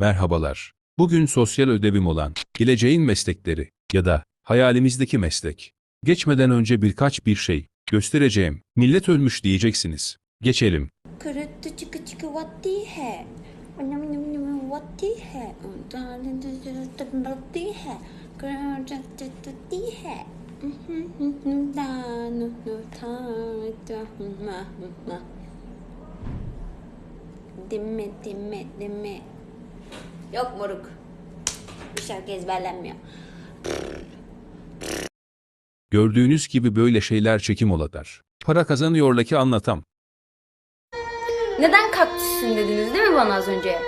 Merhabalar. Bugün sosyal ödevim olan geleceğin meslekleri ya da hayalimizdeki meslek. Geçmeden önce birkaç bir şey göstereceğim. Millet ölmüş diyeceksiniz. Geçelim. Kırıttı çıkı çıkı Yok moruk. Bu şarkı ezberlenmiyor. Gördüğünüz gibi böyle şeyler çekim olatar. Para kazanıyorla ki anlatam. Neden kaktüsün dediniz değil mi bana az önce?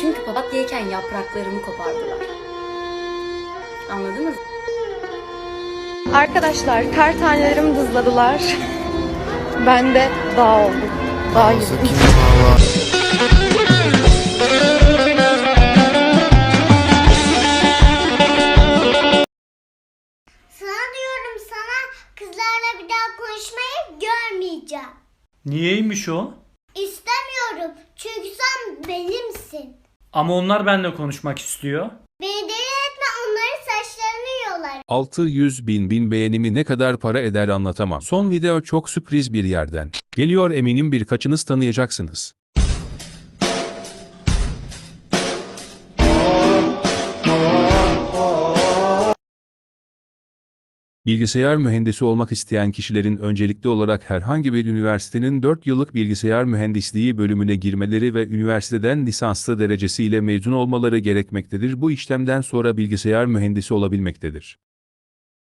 Çünkü papatyayken yapraklarımı kopardılar. Anladınız mı? Arkadaşlar kar tanelerimi dızladılar. Ben de dağ oldum. Dağ gibi. Görmeyeceğim. Niyeymiş o? İstemiyorum çünkü sen benimsin. Ama onlar benimle konuşmak istiyor. Beni deli etme onların saçlarını yolar. 600 bin bin beğenimi ne kadar para eder anlatamam. Son video çok sürpriz bir yerden. Geliyor eminim birkaçınız tanıyacaksınız. Bilgisayar mühendisi olmak isteyen kişilerin öncelikli olarak herhangi bir üniversitenin 4 yıllık bilgisayar mühendisliği bölümüne girmeleri ve üniversiteden lisanslı derecesiyle mezun olmaları gerekmektedir. Bu işlemden sonra bilgisayar mühendisi olabilmektedir.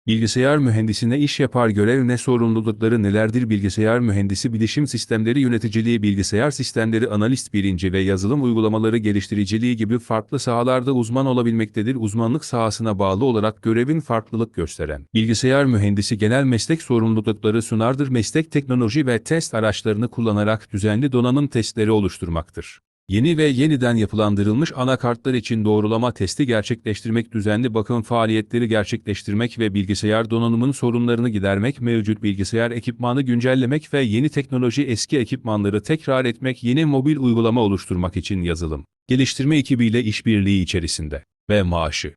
Bilgisayar mühendisine iş yapar görev ne sorumlulukları nelerdir bilgisayar mühendisi bilişim sistemleri yöneticiliği bilgisayar sistemleri analist birinci ve yazılım uygulamaları geliştiriciliği gibi farklı sahalarda uzman olabilmektedir uzmanlık sahasına bağlı olarak görevin farklılık gösteren. Bilgisayar mühendisi genel meslek sorumlulukları sunardır meslek teknoloji ve test araçlarını kullanarak düzenli donanım testleri oluşturmaktır. Yeni ve yeniden yapılandırılmış anakartlar için doğrulama testi gerçekleştirmek, düzenli bakım faaliyetleri gerçekleştirmek ve bilgisayar donanımın sorunlarını gidermek, mevcut bilgisayar ekipmanı güncellemek ve yeni teknoloji eski ekipmanları tekrar etmek, yeni mobil uygulama oluşturmak için yazılım, geliştirme ekibiyle işbirliği içerisinde ve maaşı